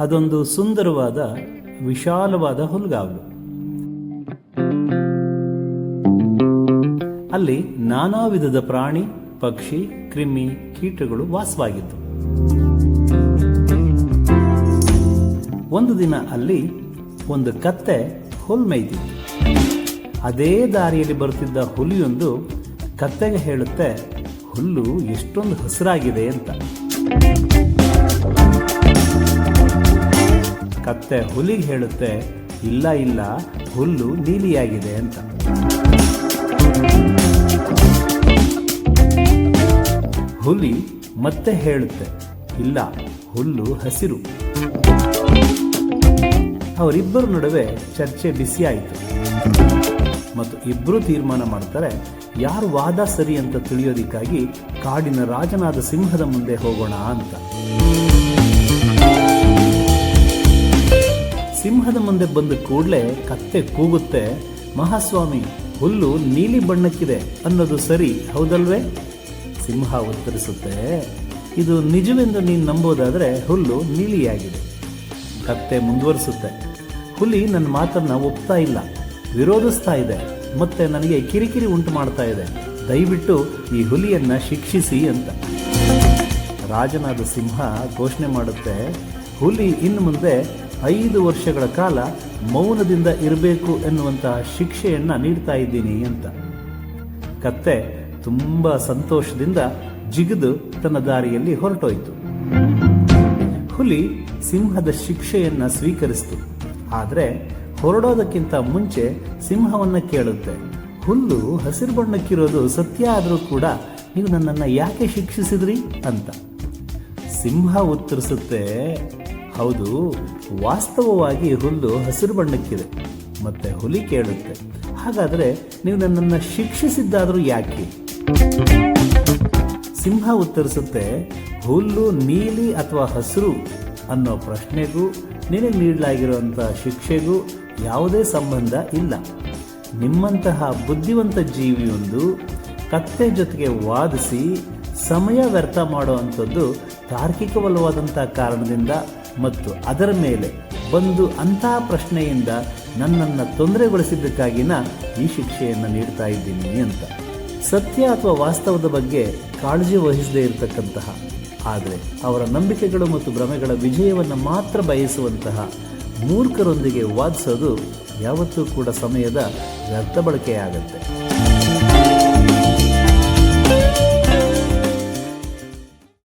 ಅದೊಂದು ಸುಂದರವಾದ, ವಿಶಾಲವಾದ ಹುಲ್ಗಾವಲು. ಅಲ್ಲಿ ನಾನಾ ವಿಧದ ಪ್ರಾಣಿ, ಪಕ್ಷಿ, ಕ್ರಿಮಿ ಕೀಟಗಳು ವಾಸವಾಗಿತ್ತು. ಒಂದು ದಿನ ಅಲ್ಲಿ ಒಂದು ಕತ್ತೆ ಹುಲ್ ಮೇಯ್ತಿತ್ತು ಅದೇ ದಾರಿಯಲ್ಲಿ ಬರುತ್ತಿದ್ದ ಹುಲಿಯೊಂದು ಕತ್ತೆಗೆ ಹೇಳುತ್ತೆ, ಹುಲ್ಲು ಎಷ್ಟೊಂದು ಹಸಿರಾಗಿದೆ ಅಂತ. ಕತ್ತೆ ಹುಲಿಗೆ ಹೇಳುತ್ತೆ, ಇಲ್ಲ ಇಲ್ಲ, ಹುಲ್ಲು ನೀಲಿಯಾಗಿದೆ ಅಂತ. ಹುಲಿ ಮತ್ತೆ ಹೇಳುತ್ತೆ, ಇಲ್ಲ, ಹುಲ್ಲು ಹಸಿರು. ಅವರಿಬ್ಬರ ನಡುವೆ ಚರ್ಚೆ ಬಿಸಿಯಾಯಿತು ಮತ್ತು ಇಬ್ಬರು ತೀರ್ಮಾನ ಮಾಡ್ತಾರೆ, ಯಾರು ವಾದ ಸರಿ ಅಂತ ತಿಳಿಯೋದಿಕ್ಕಾಗಿ ಕಾಡಿನ ರಾಜನಾದ ಸಿಂಹದ ಮುಂದೆ ಹೋಗೋಣ ಅಂತ. ಸಿಂಹದ ಮುಂದೆ ಬಂದ ಕೂಡಲೇ ಕತ್ತೆ ಕೂಗುತ್ತೆ. ಮಹಾಸ್ವಾಮಿ, ಹುಲ್ಲು ನೀಲಿ ಬಣ್ಣಕ್ಕಿದೆ. ಅನ್ನೋದು ಸರಿ, ಹೌದಲ್ವೇ? ಸಿಂಹ ಉತ್ತರಿಸುತ್ತೆ. ಇದು ನಿಜವೆಂದು ನೀನು ನಂಬೋದಾದರೆ ಹುಲ್ಲು ನೀಲಿಯಾಗಿದೆ. ಕತ್ತೆ ಮುಂದುವರಿಸುತ್ತೆ. ಹುಲಿ ನನ್ನ ಮಾತನ್ನು ಒಪ್ತಾ ಇಲ್ಲ. ವಿರೋಧಿಸ್ತಾ ಇದೆ. ಮತ್ತೆ ನನಗೆ ಕಿರಿಕಿರಿ ಉಂಟು ಮಾಡ್ತಾ ಇದೆ. ದಯವಿಟ್ಟು ಈ ಹುಲಿಯನ್ನ ಶಿಕ್ಷಿಸಿ ಅಂತ. ರಾಜನಾದ ಸಿಂಹ ಘೋಷಣೆ ಮಾಡುತ್ತೆ. ಹುಲಿ ಇನ್ನು ಮುಂದೆ ಐದು ವರ್ಷಗಳ ಕಾಲ ಮೌನದಿಂದ ಇರಬೇಕು ಎನ್ನುವಂತಹ ಶಿಕ್ಷೆಯನ್ನ ನೀಡ್ತಾ ಇದ್ದೀನಿ ಅಂತ. ಕತ್ತೆ ತುಂಬ ಸಂತೋಷದಿಂದ ಜಿಗಿದು ತನ್ನ ದಾರಿಯಲ್ಲಿ ಹೊರಟೋಯ್ತು. ಹುಲಿ ಸಿಂಹದ ಶಿಕ್ಷೆಯನ್ನ ಸ್ವೀಕರಿಸಿತು. ಆದರೆ ಹೊರಡೋದಕ್ಕಿಂತ ಮುಂಚೆ ಸಿಂಹವನ್ನ ಕೇಳುತ್ತೆ. ಹುಲ್ಲು ಹಸಿರು ಬಣ್ಣಕ್ಕಿರೋದು ಸತ್ಯ ಆದರೂ ಕೂಡ ನೀವು ನನ್ನನ್ನು ಯಾಕೆ ಶಿಕ್ಷಿಸಿದ್ರಿ ಅಂತ. ಸಿಂಹ ಉತ್ತರಿಸುತ್ತೆ ಹೌದು, ವಾಸ್ತವವಾಗಿ ಹುಲ್ಲು ಹಸಿರು ಬಣ್ಣಕ್ಕಿದೆ, ಮತ್ತೆ ಹುಲಿ ಕೇಳುತ್ತೆ. ಹಾಗಾದರೆ ನೀವು ನನ್ನನ್ನು ಶಿಕ್ಷಿಸಿದ್ದಾದರೂ ಯಾಕೆ? ಸಿಂಹ ಉತ್ತರಿಸುತ್ತೆ, ಹುಲ್ಲು ನೀಲಿ ಅಥವಾ ಹಸಿರು? ಅನ್ನೋ ಪ್ರಶ್ನೆಗೂ, ನಿನಗೆ ನೀಡಲಾಗಿರುವಂಥ ಶಿಕ್ಷೆಗೂ ಯಾವುದೇ ಸಂಬಂಧ ಇಲ್ಲ. ನಿಮ್ಮಂತಹ ಬುದ್ಧಿವಂತ ಜೀವಿಯೊಂದು ಕತ್ತೆ ಜೊತೆಗೆ ವಾದಿಸಿ, ಸಮಯ ವ್ಯರ್ಥ ಮಾಡುವಂಥದ್ದು ತಾರ್ಕಿಕವಲ್ಲವಾದಂಥ ಕಾರಣದಿಂದ ಮತ್ತು ಅದರ ಮೇಲೆ ಬಂದು ಅಂತಹ ಪ್ರಶ್ನೆಯಿಂದ ನನ್ನನ್ನು ತೊಂದರೆಗೊಳಿಸಿದ್ದಕ್ಕಾಗಿನ ಈ ಶಿಕ್ಷೆಯನ್ನು ನೀಡ್ತಾ ಇದ್ದೀನಿ ಅಂತ. ಸತ್ಯ ಅಥವಾ ವಾಸ್ತವದ ಬಗ್ಗೆ ಕಾಳಜಿ ವಹಿಸದೇ ಇರತಕ್ಕಂತಹ, ಆದರೆ ಅವರ ನಂಬಿಕೆಗಳು ಮತ್ತು ಭ್ರಮೆಗಳ ವಿಜಯವನ್ನು ಮಾತ್ರ ಬಯಸುವಂತಹ ಮೂರ್ಖರೊಂದಿಗೆ ವಾದಿಸೋದು ಯಾವತ್ತೂ ಕೂಡ ಸಮಯದ ವ್ಯರ್ಥ ಬಳಕೆಯಾಗುತ್ತೆ.